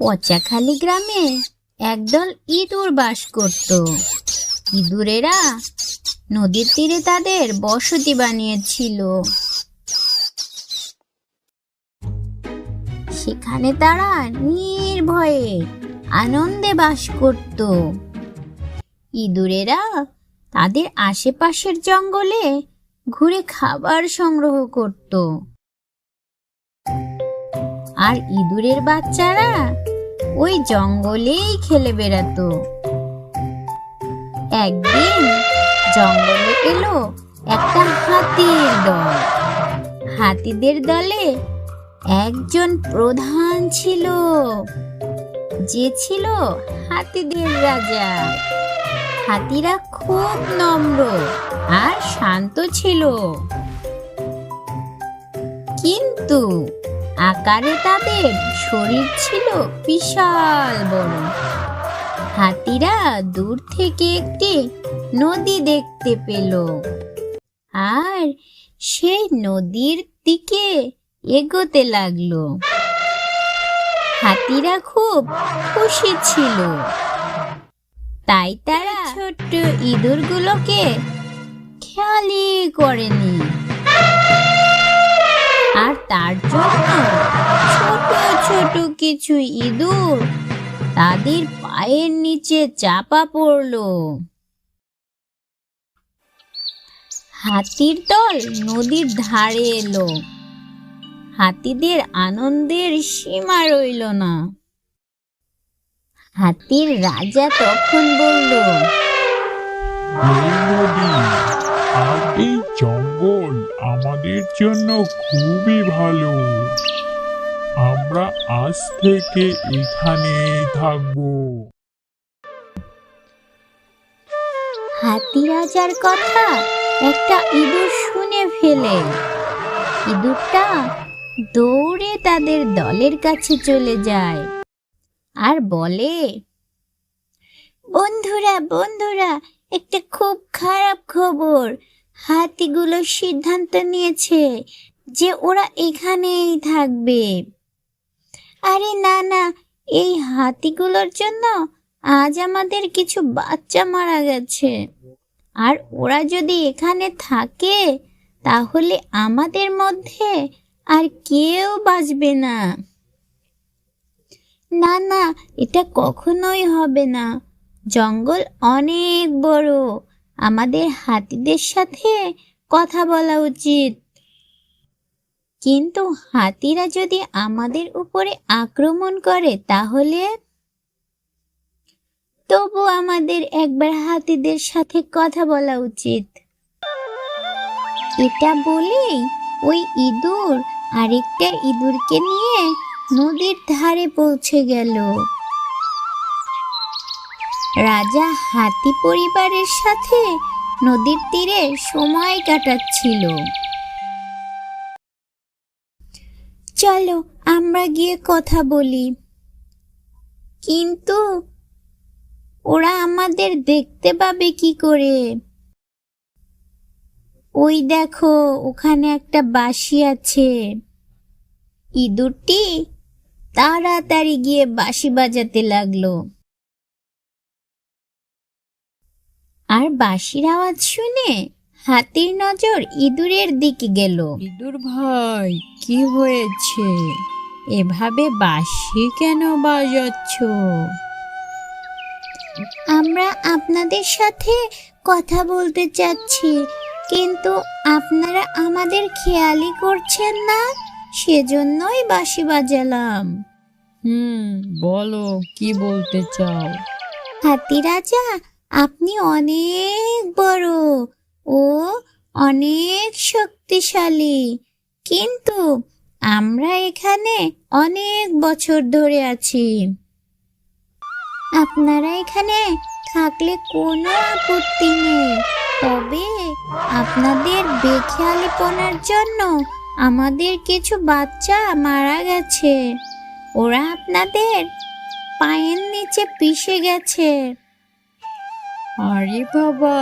পচাখালি গ্রামে একদল ইঁদুর বাস করত। ইঁদুরেরা নদীর তীরে তাদের বসতি বানিয়েছিল। সেখানে তারা নির্ভয়ে আনন্দে বাস করত। ইঁদুরেরা তাদের আশেপাশের জঙ্গলে ঘুরে খাবার সংগ্রহ করত। আর ইঁদুরের বাচ্চারা ওই জঙ্গলেই খেলে বেড়াতো। একদিন জঙ্গলে এলো একটা হাতির দল। হাতিদের দলে একজন প্রধান ছিল। যে ছিল হাতিদের রাজা। হাতিরা খুব নম্র আর শান্ত ছিল। কিন্তু আকারে তাদের শরীর ছিল বিশাল বড়। হাতিরা দূর থেকে একটি নদী দেখতে পেল। আর সেই নদীর দিকে এগোতে লাগল। হাতিরা খুব খুশি ছিল। তাই তারা ছোট্ট ইঁদুরগুলোকে খেয়ালই করেনি। তার জন্য ছোট ছোট কিছু ইঁদুর তাদের পায়ের নিচে চাপা পড়ল। হাতির দল নদীর ধারে এলো। হাতিদের আনন্দের সীমা রইল না। হাতির রাজা তখন বলল আমাদের জন্য খুবই ভালো। আমরা আজ থেকে এখানেই থাকব। হাতি রাজার কথা একটা ইঁদুর শুনে ফেলে। ইঁদুরটা দৌড়ে তাদের দলের কাছে চলে যায় আর বলে, বন্ধুরা বন্ধুরা, একটা খুব খারাপ খবর। হাতিগুলো সিদ্ধান্ত নিয়েছে যে ওরা এখানেই থাকবে। আরে না না, এই হাতিগুলোর জন্য আজ আমাদের কিছু বাচ্চা মারা গেছে। আর ওরা যদি এখানে থাকে, তাহলে আমাদের মধ্যে আর কেউ বাঁচবে না। না না, এটা কখনোই হবে না। জঙ্গল অনেক বড়। আমাদের হাতিদের সাথে কথা বলা উচিত। কিন্তু হাতিরা যদি আমাদের উপরে আক্রমণ করে তাহলে? তবু আমাদের একবার হাতিদের সাথে কথা বলা উচিত। এটা বলেই ওই ইঁদুর আরেকটা ইঁদুরকে নিয়ে নদীর ধারে পৌঁছে গেল। রাজা হাতি পরিবারের সাথে নদীর তীরে সময় কাটাচ্ছিল। চলো, আমরা গিয়ে কথা বলি। কিন্তু ওরা আমাদের দেখতে পাবে কি করে? ওই দেখো, ওখানে একটা বাঁশি আছে। ইঁদুরটি তাড়াতাড়ি গিয়ে বাঁশি বাজাতে লাগল। আর বাঁশির আওয়াজ শুনে হাতির নজর ইঁদুরের দিকে গেল। ইঁদুর ভাই কি হয়েছে? এভাবে বাঁশি কেন বাজাচ্ছ? আমরা আপনাদের সাথে কথা বলতে চাচ্ছি কিন্তু আপনারা আমাদের খেয়ালই করছেন না সেজন্যই বাঁশি বাজালাম। হুম বলো কি বলতে চাও? হাতি রাজা আপনি অনেক বড় ও অনেক শক্তিশালী। কিন্তু আমরা এখানে অনেক বছর ধরে আছি। আপনারা এখানে থাকলে কোনো আপত্তি নেই। তবে আপনাদের বেখেয়ালিপনার জন্য আমাদের কিছু বাচ্চা মারা গেছে। ওরা আপনাদের পায়ের নিচে পিষে গেছে। আরে বাবা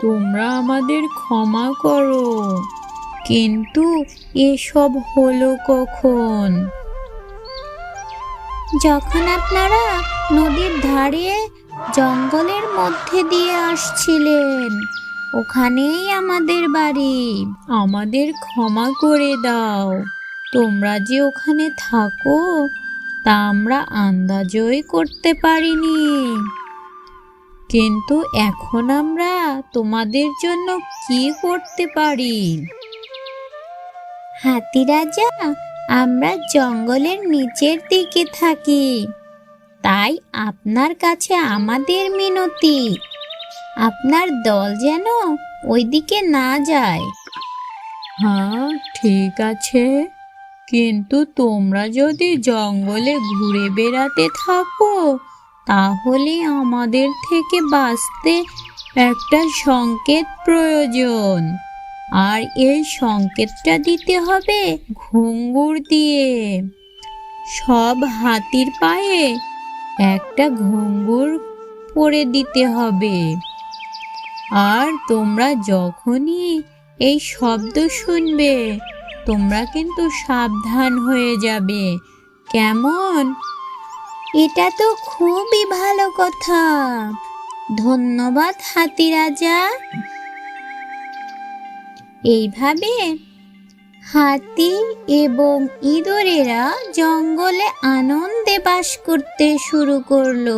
তোমরা আমাদের ক্ষমা করো। কিন্তু এসব হলো কখন? যখন আপনারা নদীর ধারে জঙ্গলের মধ্যে দিয়ে আসছিলেন ওখানেই আমাদের বাড়ি। আমাদের ক্ষমা করে দাও। তোমরা যে ওখানে থাকো তা আমরা আন্দাজই করতে পারিনি। কিন্তু এখন আমরা তোমাদের জন্য কি করতে পারি? হাতি রাজা আমরা জঙ্গলের নিচের দিকে থাকি। তাই আপনার কাছে আমাদের মিনতি। আপনার দল যেন ওইদিকে না যায়। হ্যাঁ ঠিক আছে। কিন্তু তোমরা যদি জঙ্গলে ঘুরে বেড়াতে থাকো তাহলে আমাদের থেকে বাঁচতে একটা সংকেত প্রয়োজন। আর এই সংকেতটা দিতে হবে ঘুঙ্গুর দিয়ে। সব হাতির পায়ে একটা ঘুঙ্গুর পরে দিতে হবে। আর তোমরা যখনই এই শব্দ শুনবে, তোমরা কিন্তু সাবধান হয়ে যাবে। কেমন? এটা তো খুবই ভালো কথা। ধন্যবাদ, হাতি রাজা। এইভাবে হাতি এবং ইঁদুরেরা জঙ্গলে আনন্দে বাস করতে শুরু করল।